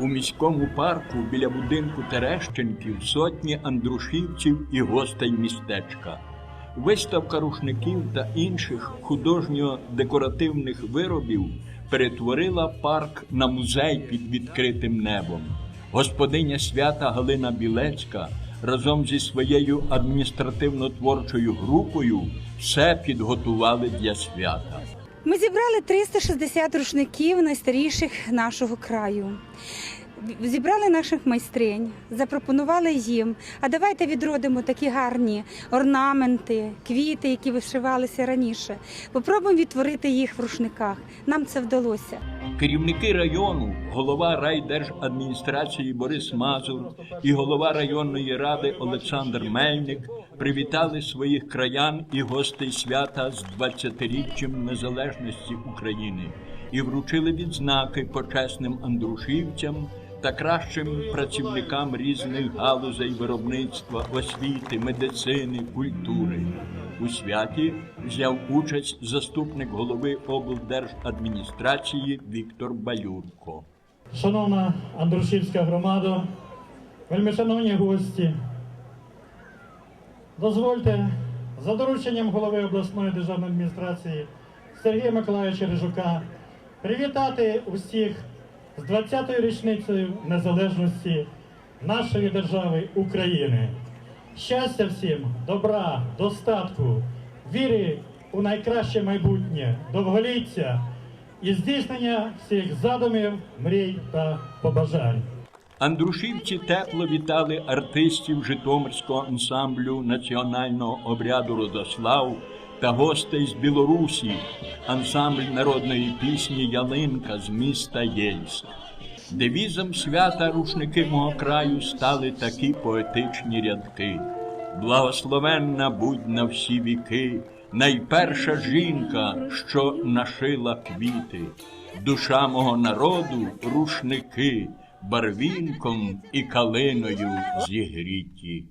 У міському парку біля будинку Терещенків сотні андрушівців і гостей містечка. Виставка рушників та інших художньо-декоративних виробів перетворила парк на музей під відкритим небом. Господиня свята Галина Білецька разом зі своєю адміністративно-творчою групою все підготували для свята. Ми зібрали 360 рушників найстаріших нашого краю. Зібрали наших майстринь, запропонували їм. А давайте відродимо такі гарні орнаменти, квіти, які вишивалися раніше. Попробуємо відтворити їх в рушниках. Нам це вдалося. Керівники району, голова райдержадміністрації Борис Мазур і голова районної ради Олександр Мельник привітали своїх краян і гостей свята з 20-річчям незалежності України і вручили відзнаки почесним андрушівцям та кращим працівникам різних галузей виробництва, освіти, медицини, культури. У святі взяв участь заступник голови облдержадміністрації Віктор Балюрко. Шановна Андрушівська громада, вельмишановні гості, дозвольте за дорученням голови обласної державної адміністрації Сергія Миколаївича Рижука привітати усіх з 20-ю річницею незалежності нашої держави України. Щастя всім, добра, достатку, віри у найкраще майбутнє, довголіття і здійснення всіх задумів, мрій та побажань. Андрушівці тепло вітали артистів Житомирського ансамблю національного обряду Родослав та гостей з Білорусі, ансамбль народної пісні Ялинка з міста Єльськ. Девізом свята рушники мого краю стали такі поетичні рядки. Благословенна будь на всі віки, найперша жінка, що нашила квіти, душа мого народу рушники, барвінком і калиною зігріті.